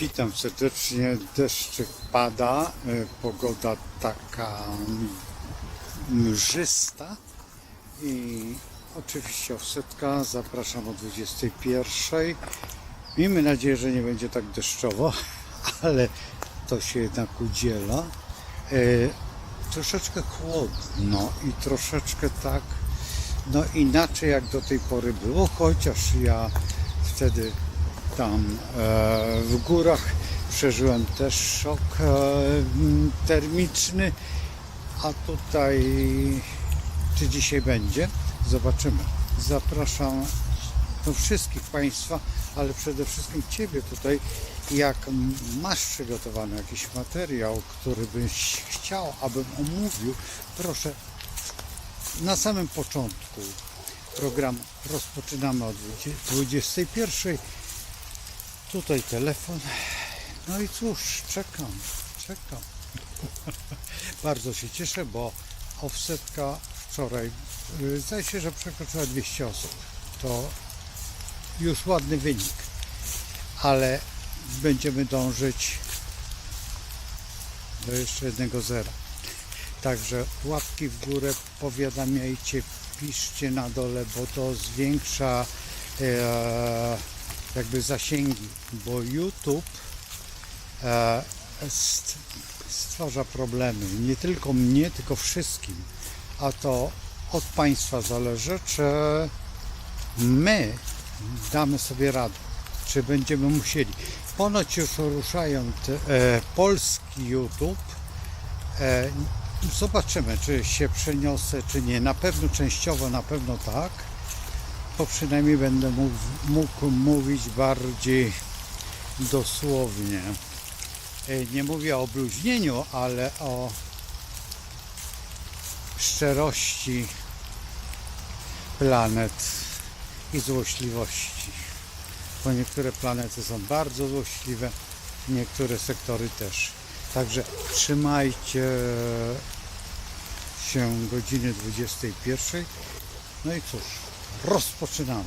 Witam serdecznie. Deszczyk pada, e, pogoda taka mrzysta i oczywiście offsetka. Zapraszam o 21. Miejmy nadzieję, że nie będzie tak deszczowo, ale to się jednak udziela. E, troszeczkę chłodno i troszeczkę tak, no inaczej jak do tej pory było, chociaż ja wtedy tam e, w górach przeżyłem też szok e, termiczny, a tutaj czy dzisiaj będzie? Zobaczymy. Zapraszam do wszystkich Państwa, ale przede wszystkim Ciebie tutaj, jak masz przygotowany jakiś materiał, który byś chciał, abym omówił, proszę na samym początku program rozpoczynamy o 21. Tutaj telefon. No i cóż, czekam, czekam. Bardzo się cieszę, bo offsetka wczoraj y, zdaje się, że przekroczyła 200 osób. To już ładny wynik, ale będziemy dążyć do jeszcze jednego zera. Także łapki w górę, powiadamiajcie, piszcie na dole, bo to zwiększa e, jakby zasięgi, bo YouTube e, st, stwarza problemy. Nie tylko mnie, tylko wszystkim. A to od Państwa zależy, czy my damy sobie radę, czy będziemy musieli. Ponoć już ruszają te, e, polski YouTube. E, zobaczymy, czy się przeniosę, czy nie. Na pewno częściowo, na pewno tak. Bo przynajmniej będę mógł, mógł mówić bardziej dosłownie. E, Nie mówię o bluźnieniu, ale o szczerości planet i złośliwości. Bo niektóre planety są bardzo złośliwe, niektóre sektory też. Także trzymajcie się godziny 21. No i cóż, rozpoczynamy.